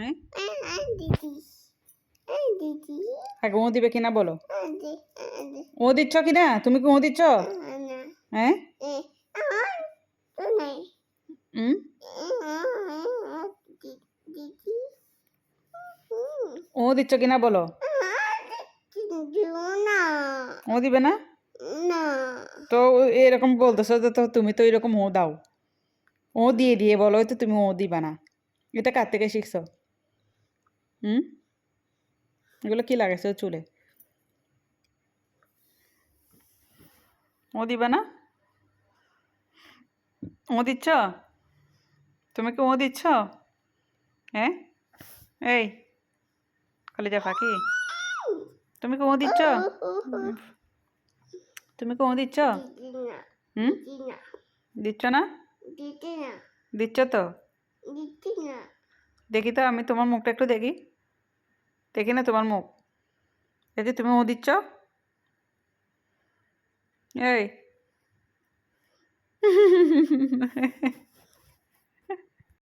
হ্যাঁ? আগে ও দিবে কিনা বলো। ও দিচ্ছ কিনা? তুমি কি ও দিচ্ছ? হ্যাঁ? ও দিচ্ছ কিনা বলো। ও দিবে না? তো এরকম বলতেছো তো তুমি তো এরকম ও দাও। ও দিয়ে দিয়ে বলো তো তুমি ও দিবা না। এটা কার থেকে শিখছো? হুম? এগুলো কি লাগাইছো চুলে? ও দিবা না? ও দিচ্ছ? তুমি কি ও দিচ্ছ? হ্যাঁ এই কলেজা ফাঁকি? তুমি কি ও দিচ্ছ? তুমি কি ও দিচ্ছ? হুম? দিচ্ছ না। দিচ্ছ তো? দেখি তো, আমি তোমার মুখটা একটু দেখি। দেখি না তোমার মুখ। দেখি তুমি ও দিচ্ছ। এই।